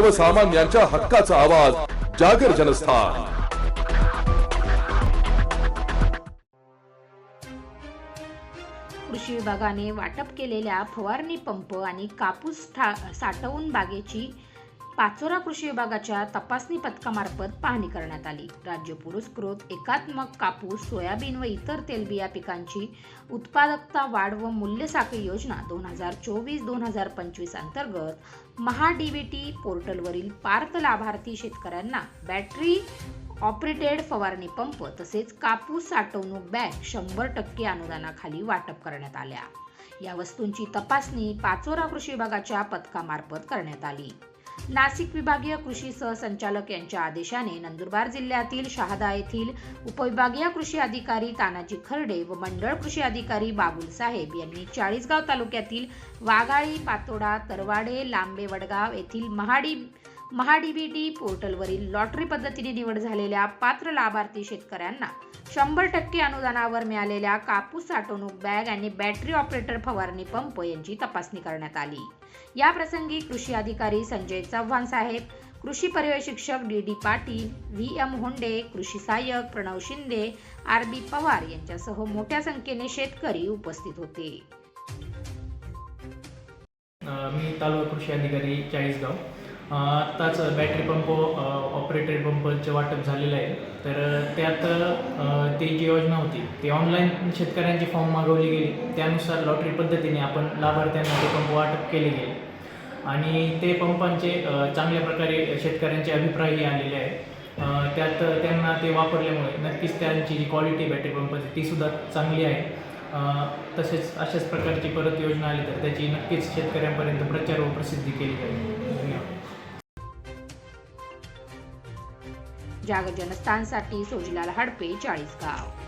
सर्वसामान्यांच्या हक्काचा आवाज जागर जनस्थान. कृषी विभागाने वाटप केलेल्या फवारणी पंप आणि कापूस साठवून बागेची पाचोरा कृषी विभागाच्या तपासणी पथकामार्फत पाहणी करण्यात आली. राज्य पुरस्कृत एकात्मक कापूस सोयाबीन व इतर तेलबिया पिकांची उत्पादकता वाढ व मूल्य साखळी योजना दोन हजार चोवीस दोन हजार पंचवीस अंतर्गत महा डीबीटी पोर्टलवरील पार्थ लाभार्थी शेतकऱ्यांना बॅटरी ऑपरेटेड फवारणी पंप तसेच कापूस साठवणूक बॅग शंभर टक्के अनुदानाखाली वाटप करण्यात आल्या. या वस्तूंची तपासणी पाचोरा कृषी विभागाच्या पथकामार्फत करण्यात आली. नाशिक विभागीय कृषी सहसंचालक यांच्या आदेशाने नंदुरबार जिल्ह्यातील शहादा येथील उपविभागीय कृषी अधिकारी तानाजी खर्डे व मंडळ कृषी अधिकारी बाबुल साहेब यांनी चाळीसगाव तालुक्यातील वाघाळी पातोडा तरवाडे लांबे वडगाव येथील महाडी महाडीबीटी पोर्टलवरील लॉटरी पद्धतीने निवड झालेल्या पात्र लाभार्थी शेतकऱ्यांना शंभर टक्के अनुदानावर मिळालेल्या कापूस साठवणूक बॅग आणि बॅटरी ऑपरेटर फवारणी पंप यांची तपासणी करण्यात आली. या प्रसंगी कृषी अधिकारी संजय चव्हाण साहेब कृषी पर्यवेक्षक D D Patil V M Honde कृषी सहाय्यक प्रणव शिंदे आर बी पवार यांच्यासह मोठ्या संख्येने शेतकरी उपस्थित होते. मी तालुका कृषी अधिकारी चाळीसगाव. आत्ताच बॅटरी पंप ऑपरेटेड पंपचं वाटप झालेलं आहे. तर त्यात ती जी योजना होती. ती ऑनलाईन शेतकऱ्यांची फॉर्म मागवली गेली. त्यानुसार लॉटरी पद्धतीने आपण लाभार्थ्यांना ते पंप वाटप केले गेले. आणि ते पंपांचे चांगल्या प्रकारे शेतकऱ्यांचे अभिप्रायही आलेले आहेत. त्यात त्यांना ते वापरल्यामुळे नक्कीच त्यांची जी क्वालिटी बॅटरी पंपाची तीसुद्धा चांगली आहे. तसेच अशाच प्रकारची परत योजना आली तर त्याची नक्कीच शेतकऱ्यांपर्यंत प्रचार व प्रसिद्धी केली जाईल. जागजनस्थानसाठी जागर जनस्थानसाठी चाळीस हडपे चाळीसगाव.